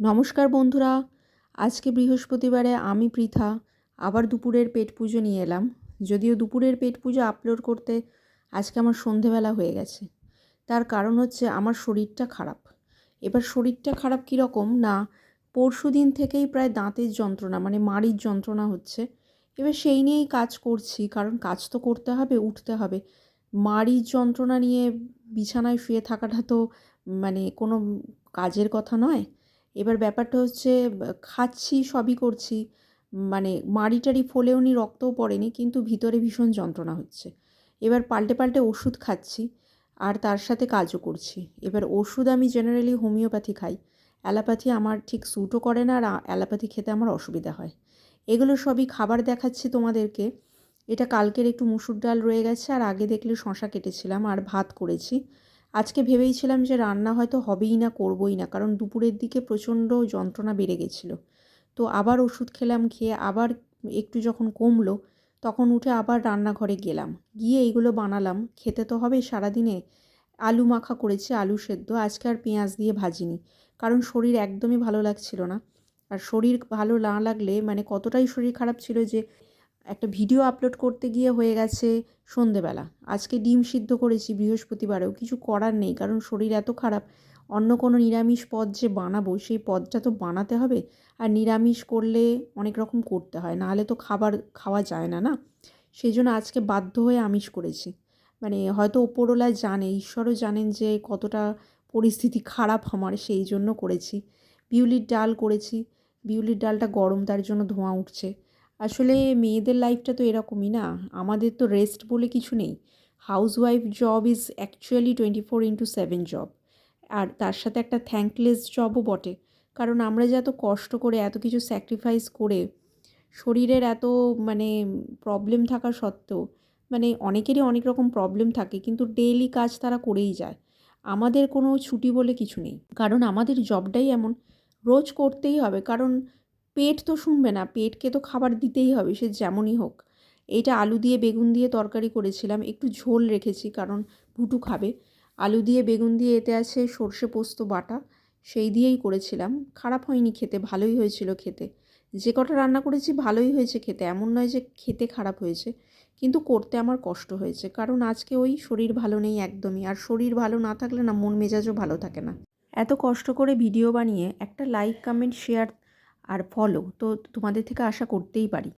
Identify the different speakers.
Speaker 1: নমস্কার বন্ধুরা, আজকে বৃহস্পতিবারে আমি পৃথা, আবার দুপুরের পেট পুজো নিয়ে এলাম। যদিও দুপুরের পেট পুজো আপলোড করতে আজকে আমার সন্ধেবেলা হয়ে গেছে। তার কারণ হচ্ছে আমার শরীরটা খারাপ। এবার শরীরটা খারাপ কীরকম না পরশু দিন থেকেই প্রায় দাঁতের যন্ত্রণা মানে মাড়ির যন্ত্রণা হচ্ছে। এবার সেই নিয়েই কাজ করছি, কারণ কাজ তো করতে হবে, উঠতে হবে। মাড়ির যন্ত্রণা নিয়ে বিছানায় শুয়ে থাকাটা তো মানে কোনো কাজের কথা নয়। এবার ব্যাপারটা হচ্ছে খাচ্ছি, সবই করছি মানে মাড়ি টাড়ি ফোলেও নি, রক্তও পড়েনি, কিন্তু ভিতরে ভীষণ যন্ত্রণা হচ্ছে। এবার পাল্টে পাল্টে ওষুধ খাচ্ছি, আর তার সাথে কাজও করছি। এবার ওষুধ আমি জেনারেলি হোমিওপ্যাথি খাই। অ্যালোপ্যাথি আমার ঠিক স্যুটও করে না, আর অ্যালোপ্যাথি খেতে আমার অসুবিধা হয়। এগুলো সবই খাবার দেখাচ্ছি তোমাদেরকে। এটা কালকের একটু মুসুর ডাল রয়ে গেছে, আর আগে দেখলে শশা কেটেছিলাম, আর ভাত করেছি। আজকে ভেবেইছিলাম যে রান্না হয়তো হবেই না, করবই না, কারণ দুপুরের দিকে প্রচণ্ড যন্ত্রণা বেড়ে গেছিল। তো আবার ওষুধ খেলাম, খেয়ে আবার একটু যখন কমলো, তখন উঠে আবার রান্নাঘরে গেলাম। গিয়ে এইগুলো বানালাম। খেতে তো হবে সারাদিনে। আলু মাখা করেছি, আলু সেদ্ধ। আজকে আর পেঁয়াজ দিয়ে ভাজিনি, কারণ শরীর একদমই ভালো লাগছিল না। আর শরীর ভালো না লাগলে মানে কতটাই শরীর খারাপ ছিল যে একটা ভিডিও আপলোড করতে গিয়ে হয়ে গেছে সন্ধেবেলা। আজকে ডিম সিদ্ধ করেছি, বৃহস্পতিবারেও। কিছু করার নেই, কারণ শরীর এত খারাপ। অন্য কোনো নিরামিষ পদ যে বানাবো, সেই পদটা তো বানাতে হবে। আর নিরামিষ করলে অনেক রকম করতে হয়, নাহলে তো খাবার খাওয়া যায় না না? সেই জন্য আজকে বাধ্য হয়ে আমিষ করেছি। মানে হয়তো ওপরওয়ালা জানে, ঈশ্বরও জানেন যে কতটা পরিস্থিতি খারাপ আমার, সেই জন্য করেছি। বিউলির ডাল করেছি। বিউলির ডালটা গরম, তার জন্য ধোঁয়া উঠছে। আসলে মেয়েদের লাইফটা তো এরকমই না। আমাদের তো রেস্ট বলে কিছু নেই। Housewife job is actually twenty four into seven job আর তার সাথে একটা থ্যাঙ্কলেস জবও বটে। কারণ আমরা যে এত কষ্ট করে, এত কিছু স্যাক্রিফাইস করে, শরীরের এত মানে প্রবলেম থাকা সত্ত্বেও মানে অনেকেরই অনেক রকম প্রবলেম থাকে, কিন্তু ডেইলি কাজ তারা করেই যায়। আমাদের কোনো ছুটি বলে কিছু নেই। কারণ আমাদের জবটাই এমন। রোজ করতেই হবে। কারণ পেট তো শুনবে না, পেটকে তো খাবার দিতেই হবে, সে যেমনই হোক। এইটা আলু দিয়ে বেগুন দিয়ে তরকারি করেছিলাম, একটু ঝোল রেখেছি, কারণ ভুটু খাবে। আলু দিয়ে বেগুন দিয়ে এতে আছে সর্ষে পোস্ত বাটা, সেই দিয়েই করেছিলাম। খারাপ হয়নি খেতে, ভালোই হয়েছিল খেতে। যে কটা রান্না করেছি ভালোই হয়েছে খেতে, এমন নয় যে খেতে খারাপ হয়েছে, কিন্তু করতে আমার কষ্ট হয়েছে, কারণ আজকে ওই শরীর ভালো নেই একদমই, আর শরীর ভালো না থাকলে না মন মেজাজও ভালো থাকে না। এত কষ্ট করে ভিডিও বানিয়ে একটা লাইক, কমেন্ট, শেয়ার আর ফলো তো তোমাদের থেকে আশা করতেই পারি।